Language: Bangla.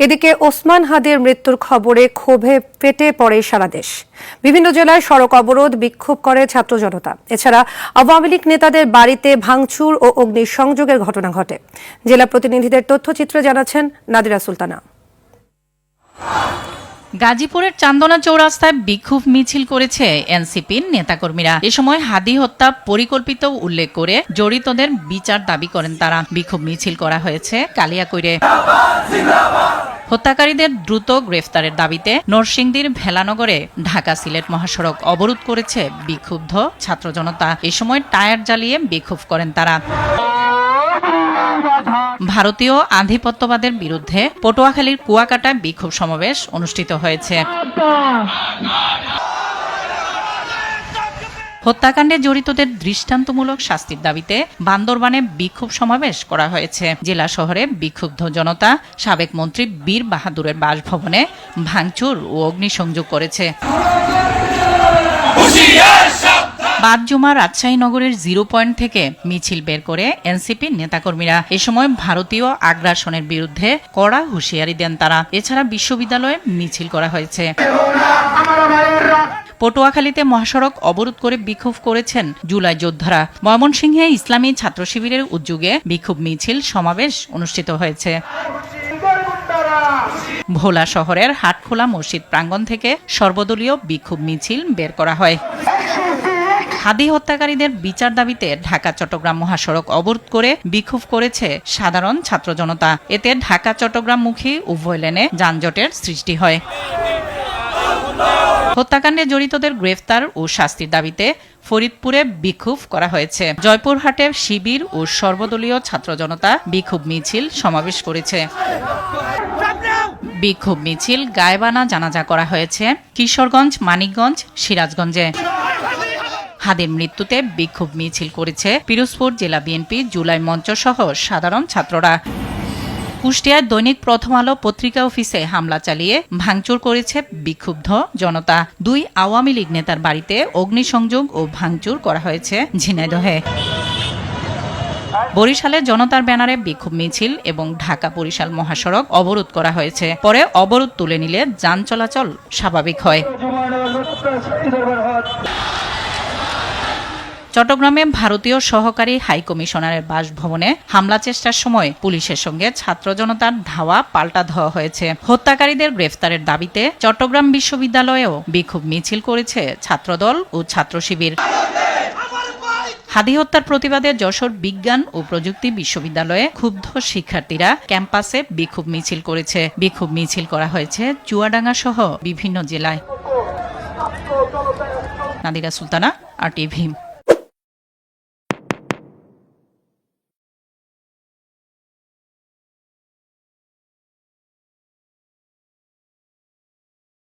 এদিকে ওসমান হাদির মৃত্যুর খবরে ক্ষোভে ফেটে পড়ে সারা দেশ। বিভিন্ন জেলায় সড়ক অবরোধ বিক্ষোভ করে ছাত্র জনতা। এছাড়া আওয়ামী লীগ নেতাদের বাড়িতে ভাঙচুর ও অগ্নিসংযোগের ঘটনা ঘটে। জেলা প্রতিনিধিদের তথ্যচিত্রে জানাচ্ছেন নাদিরা সুলতানা। গাজীপুরের চান্দনা চৌরাস্তায় বিক্ষোভ মিছিল করেছে এনসিপির নেতাকর্মীরা। এ সময় হাদি হত্যা পরিকল্পিত উল্লেখ করে জড়িতদের বিচার দাবি করেন তারা। বিক্ষোভ মিছিল করা হয়েছে কালিয়াকৈরে। হত্যাকারীদের দ্রুত গ্রেফতারের দাবিতে নরসিংদীর ভেলানগরে ঢাকা সিলেট মহাসড়ক অবরোধ করেছে বিক্ষুব্ধ ছাত্র জনতা। এ সময় টায়ার জ্বালিয়ে বিক্ষোভ করেন তারা। ভারতীয় আধিপত্যবাদের বিরুদ্ধে পটুয়াখালীর কুয়াকাটায় বিক্ষোভ সমাবেশ অনুষ্ঠিত হয়েছে। হত্যাকাণ্ডে জড়িতদের দৃষ্টান্তমূলক শাস্তির দাবিতে বান্দরবানে বিক্ষোভ সমাবেশ করা হয়েছে। জেলা শহরে বিক্ষুব্ধ জনতা সাবেক মন্ত্রী বীর বাহাদুরের বাসভবনে ভাঙচুর ও অগ্নিসংযোগ করেছে। বাদ জমা রাজশাহী নগরের জিরো পয়েন্ট থেকে মিছিল বের করে এনসিপির নেতাকর্মীরা। এ সময় ভারতীয় আগ্রাসনের বিরুদ্ধে কড়া হুঁশিয়ারি দেন তারা। এছাড়া বিশ্ববিদ্যালয়ে মিছিল করা হয়েছে। পটুয়াখালীতে মহাসড়ক অবরোধ করে বিক্ষোভ করেছেন জুলাই যোদ্ধারা। ময়মনসিংহে ইসলামী ছাত্র শিবিরের উদ্যোগে বিক্ষোভ মিছিল সমাবেশ অনুষ্ঠিত হয়েছে। ভোলা শহরের হাটখোলা মসজিদ প্রাঙ্গণ থেকে সর্বদলীয় বিক্ষোভ মিছিল বের করা হয়। হাদি হত্যাকারীদের বিচার দাবিতে ঢাকা, চট্টগ্রাম মহাসড়ক অবরোধ করে বিক্ষোভ করেছে সাধারণ ছাত্র জনতা। এতে ঢাকা চট্টগ্রামমুখী উভয় লেনে যানজটের সৃষ্টি হয়। হত্যাকাণ্ডে জড়িতদের গ্রেফতার ও শাস্তির দাবিতে ফরিদপুরে বিক্ষোভ করা হয়েছে। জয়পুরহাটে শিবির ও সর্বদলীয় ছাত্র জনতা বিক্ষোভ মিছিল সমাবেশ করেছে। বিক্ষোভ মিছিল গায়েবানা জানাজা করা হয়েছে কিশোরগঞ্জ, মানিকগঞ্জ, সিরাজগঞ্জে। হাদির মৃত্যুতে বিক্ষোভ মিছিল করেছে পিরোজপুর জেলা বিএনপি জুলাই মঞ্চ সহ সাধারণ ছাত্ররা। কুষ্টিয়ার দৈনিক প্রথম আলো পত্রিকা অফিসে হামলা চালিয়ে ভাঙচুর করেছে বিক্ষুব্ধ জনতা। দুই আওয়ামী লীগ নেতার বাড়িতে অগ্নিসংযোগ ও ভাঙচুর করা হয়েছে ঝিনাইদহে। বরিশালে জনতার ব্যানারে বিক্ষোভ মিছিল এবং ঢাকা বরিশাল মহাসড়ক অবরোধ করা হয়েছে। পরে অবরোধ তুলে নিলে যান চলাচল স্বাভাবিক হয়। চট্টগ্রামে ভারতীয় সহকারী হাই কমিশনারের বাসভবনে হামলা চেষ্টার সময় পুলিশের সঙ্গে ছাত্র জনতার ধাওয়া পাল্টা ধাওয়া হয়েছে। হত্যাকারীদের গ্রেফতারের দাবিতে চট্টগ্রাম বিশ্ববিদ্যালয়েও বিক্ষোভ মিছিল করেছে ছাত্রদল ও ছাত্র শিবির। হাদি হত্যার প্রতিবাদে যশোর বিজ্ঞান ও প্রযুক্তি বিশ্ববিদ্যালয়ে ক্ষুব্ধ শিক্ষার্থীরা ক্যাম্পাসে বিক্ষোভ মিছিল করেছে। বিক্ষোভ মিছিল করা হয়েছে চুয়াডাঙ্গা সহ বিভিন্ন জেলায়। Nadira Sultana, R TV.